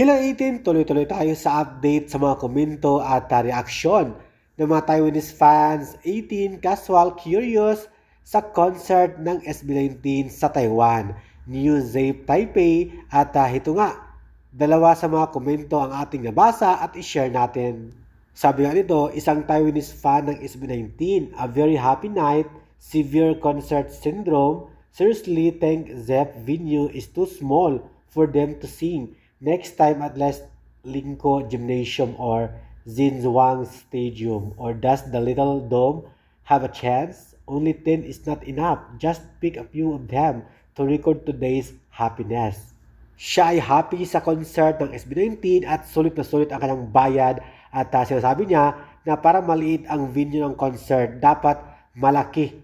Hello 18, tuloy-tuloy tayo sa update sa mga komento at uh, ng mga Taiwanese fans 18 casual curious sa concert ng SB19 sa Taiwan, New Zape Taipei at uh, ito nga, dalawa sa mga komento ang ating nabasa at i-share natin. Sabi nga nito, isang Taiwanese fan ng SB19, a very happy night, severe concert syndrome, seriously think Zep venue is too small for them to sing. Next time at least Linko Gymnasium or Zinzhuang Stadium or does the Little Dome have a chance? Only 10 is not enough. Just pick a few of them to record today's happiness. Siya ay happy sa concert ng SB19 at sulit na sulit ang kanyang bayad at uh, sinasabi niya na para maliit ang venue ng concert, dapat malaki.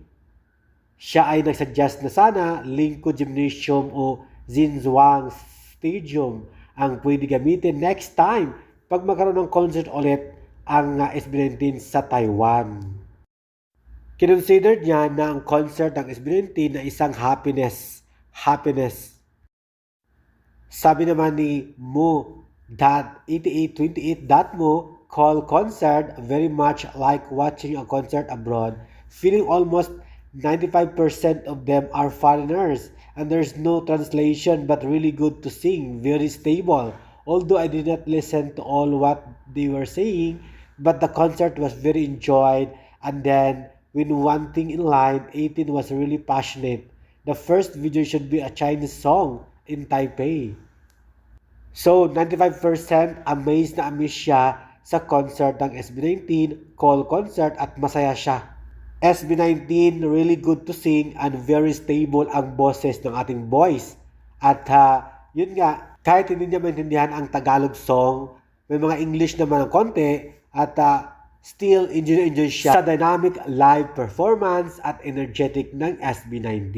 Siya ay nagsuggest na sana Linko Gymnasium o Zinzhuang Stadium ang pwede gamitin next time pag magkaroon ng concert ulit ang uh, SB19 sa Taiwan. Kinonsider niya na ang concert ng SB19 na isang happiness. Happiness. Sabi naman ni Mo that 8828.mo call concert very much like watching a concert abroad. Feeling almost 95% of them are foreigners and there's no translation but really good to sing, very stable. Although I did not listen to all what they were saying, but the concert was very enjoyed and then when one thing in line, 18 was really passionate. The first video should be a Chinese song in Taipei. So, 95% amazed na amazed siya sa concert ng SB19, call concert at masaya siya. SB19, really good to sing and very stable ang boses ng ating boys. At uh, yun nga, kahit hindi niya maintindihan ang Tagalog song, may mga English naman ng konti at uh, still enjoy enjoy siya sa dynamic live performance at energetic ng SB19.